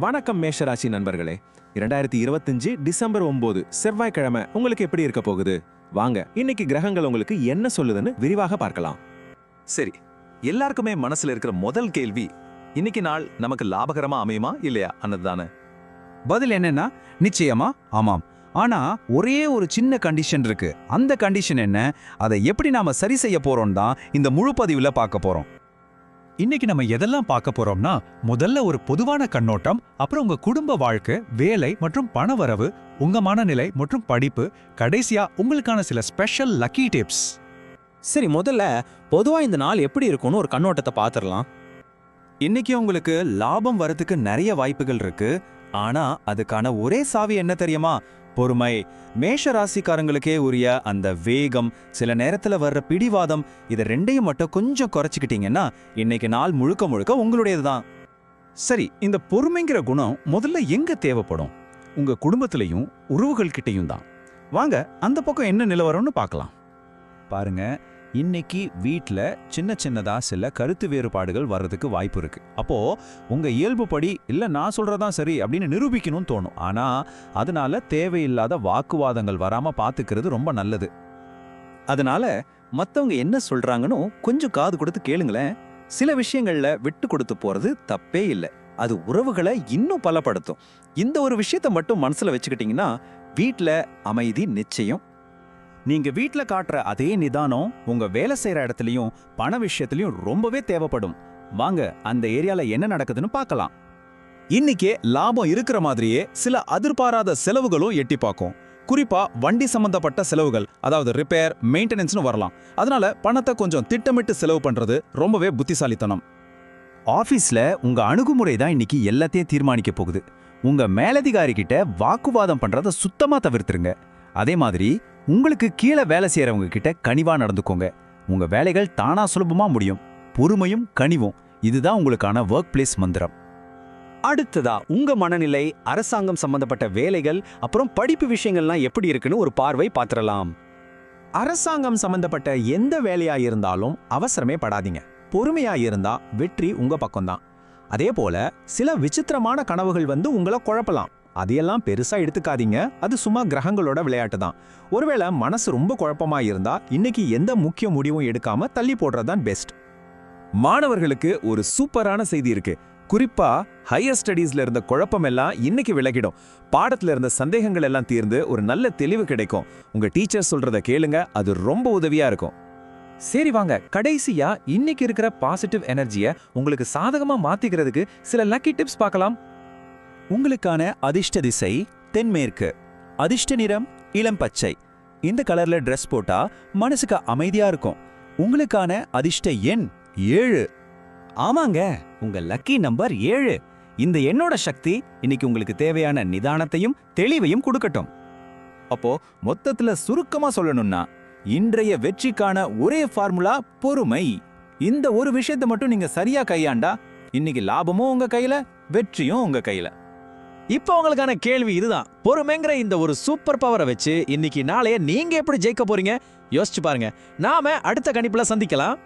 வணக்கம் மேஷராசி நண்பர்களே. இரண்டாயிரத்தி இருபத்தஞ்சு டிசம்பர் ஒன்பது செவ்வாய்க்கிழமை உங்களுக்கு எப்படி இருக்க போகுது? வாங்க இன்னைக்கு கிரகங்கள் உங்களுக்கு என்ன சொல்லுதுன்னு விரிவாக பார்க்கலாம். சரி எல்லாருக்குமே மனசுல இருக்கிற முதல் கேள்வி இன்னைக்கு நாள் நமக்கு லாபகரமா அமையுமா இல்லையா? அன்னதுதானே பதில் என்னன்னா நிச்சயமா ஆமாம். ஆனா ஒரே ஒரு சின்ன கண்டிஷன் இருக்கு. அந்த கண்டிஷன் என்ன? அதை எப்படி நாம சரி செய்ய போறோம் தான் இந்த முழு பதிவுல பார்க்க போறோம். இன்னைக்கு நம்ம எதெல்லாம் பார்க்க போறோம்னா முதல்ல ஒரு பொதுவான கண்ணோட்டம் அப்புறம் உங்க குடும்ப வாழ்க்கை வேலை மற்றும் பணவரவு உங்க மனநிலை மற்றும் படிப்பு கடைசியா உங்களுக்கான சில ஸ்பெஷல் லக்கி டிப்ஸ் சரி முதல்ல பொதுவா இந்த நாள் எப்படி இருக்கும்னு ஒரு கண்ணோட்டத்தை பாத்துரலாம். இன்னைக்கு உங்களுக்கு லாபம் வரதுக்கு நிறைய வாய்ப்புகள் இருக்கு. ஆனா அதுக்கான ஒரே சாவி என்ன தெரியுமா? பொறுமை. மேஷ ராசிக்காரங்களுக்கே உரிய அந்த வேகம் சில நேரத்துல வர்ற பிடிவாதம் இதை ரெண்டையும் மட்டும் கொஞ்சம் குறைச்சிக்கிட்டீங்கன்னா இன்னைக்கு நாள் முழுக்க முழுக்க உங்களுடையதுதான். சரி இந்த பொறுமைங்கிற குணம் முதல்ல எங்க தேவைப்படும்? உங்க குடும்பத்திலையும் உறவுகள் கிட்டையும் தான் வாங்க அந்த பக்கம் என்ன நிலவரம்னு பார்க்கலாம். பாருங்க இன்னைக்கு வீட்டில் சின்ன சின்னதாக சில கருத்து வேறுபாடுகள் வர்றதுக்கு வாய்ப்பு இருக்கு. அப்போ உங்க இயல்புப்படி இல்லை நான் சொல்றதான் சரி அப்படின்னு நிரூபிக்கணும்னு தோணும். ஆனா அதனால தேவையில்லாத வாக்குவாதங்கள் வராம பார்த்துக்கிறது ரொம்ப நல்லது. அதனால மற்றவங்க என்ன சொல்றாங்கன்னு கொஞ்சம் காது கொடுத்து கேளுங்களேன். சில விஷயங்கள்ல விட்டு கொடுத்து போறது தப்பே இல்லை. அது உறவுகளை இன்னும் பலப்படுத்தும். இந்த ஒரு விஷயத்தை மட்டும் மனசுல வச்சுக்கிட்டீங்கன்னா வீட்டில் அமைதி நிச்சயம். நீங்க வீட்ல காட்டுற அதே நிதானம் உங்க வேலை செய்யற இடத்துலயும் பண விஷயத்துலயும் ரொம்பவே தேவைப்படும். வாங்க அந்த ஏரியால என்ன நடக்குதுன்னு பார்க்கலாம். இன்னைக்கே லாபம் இருக்கிற மாதிரியே சில அதிர்பாராத செலவுகளும் எட்டி பார்க்கும். குறிப்பா வண்டி சம்பந்தப்பட்ட செலவுகள் அதாவது ரிப்பேர் மெயின்டெனன்ஸ்னு வரலாம். அதனால பணத்தை கொஞ்சம் திட்டமிட்டு செலவு பண்றது ரொம்பவே புத்திசாலித்தனம். ஆஃபீஸில் உங்க அணுகுமுறை தான் இன்னைக்கு எல்லாத்தையும் தீர்மானிக்க போகுது. உங்க மேலதிகாரி கிட்ட வாக்குவாதம் பண்றத சுத்தமா தவிர்த்துருங்க. அதே மாதிரி உங்களுக்கு கீழே வேலை செய்கிறவங்க கிட்ட கனிவாக நடந்துக்கோங்க. உங்கள் வேலைகள் தானாக சுலபமாக முடியும். பொறுமையும் கனிவும். இதுதான் உங்களுக்கான ஒர்க் பிளேஸ் மந்திரம். அடுத்ததா உங்க மனநிலை அரசாங்கம் சம்பந்தப்பட்ட வேலைகள் அப்புறம் படிப்பு விஷயங்கள்லாம் எப்படி இருக்குன்னு ஒரு பார்வை பாத்திரலாம் அரசாங்கம் சம்பந்தப்பட்ட எந்த வேலையா இருந்தாலும் அவசரமே படாதீங்க. பொறுமையா இருந்தா வெற்றி உங்க பக்கம்தான். அதே போல சில விசித்திரமான கனவுகள் வந்து உங்களை குழப்பலாம். அதையெல்லாம் பெருசா எடுத்துக்காதீங்க. அது சும்மா கிரகங்களோட விளையாட்டு தான் ஒருவேளை மனசு ரொம்ப குழப்பமா இருந்தா இன்னைக்கு எந்த முக்கிய முடிவும் எடுக்காம தள்ளி போடுறதுதான் பெஸ்ட் மாணவர்களுக்கு ஒரு சூப்பரான செய்தி இருக்கு. குறிப்பா ஹையர் ஸ்டடீஸ்ல இருந்த குழப்பம் எல்லாம் இன்னைக்கு விலகிடும். பாடத்துல இருந்த சந்தேகங்கள் எல்லாம் தீர்ந்து ஒரு நல்ல தெளிவு கிடைக்கும். உங்க டீச்சர் சொல்றத கேளுங்க அது ரொம்ப உதவியா இருக்கும். சரி வாங்க கடைசியா இன்னைக்கு இருக்கிற பாசிட்டிவ் எனர்ஜியை உங்களுக்கு சாதகமா மாத்திக்கிறதுக்கு சில லக்கி டிப்ஸ் பார்க்கலாம். உங்களுக்கான அதிர்ஷ்ட திசை தென்மேற்கு. அதிர்ஷ்ட நிறம் இளம் பச்சை. இந்த கலர்ல ட்ரெஸ் போட்டா மனசுக்கு அமைதியா இருக்கும். உங்களுக்கான அதிர்ஷ்ட எண் ஏழு. ஆமாங்க உங்க லக்கி நம்பர் ஏழு. இந்த எண்ணோட சக்தி இன்னைக்கு உங்களுக்கு தேவையான நிதானத்தையும் தெளிவையும் கொடுக்கட்டும். அப்போ மொத்தத்துல சுருக்கமா சொல்லணும்னா இன்றைய வெற்றிக்கான ஒரே ஃபார்முலா பொறுமை. இந்த ஒரு விஷயத்தை மட்டும் நீங்க சரியா கையாண்டா இன்னைக்கு லாபமும் உங்க கையில வெற்றியும் உங்க கையில. இப்போ உங்களுக்கான கேள்வி இதுதான். பொறுமைங்கிற இந்த ஒரு சூப்பர் பவரை வச்சு இன்னைக்கு நாளைய நீங்க எப்படி ஜெயிக்க போறீங்க? யோசிச்சு பாருங்க. நாம அடுத்த கணிப்புல சந்திக்கலாம்.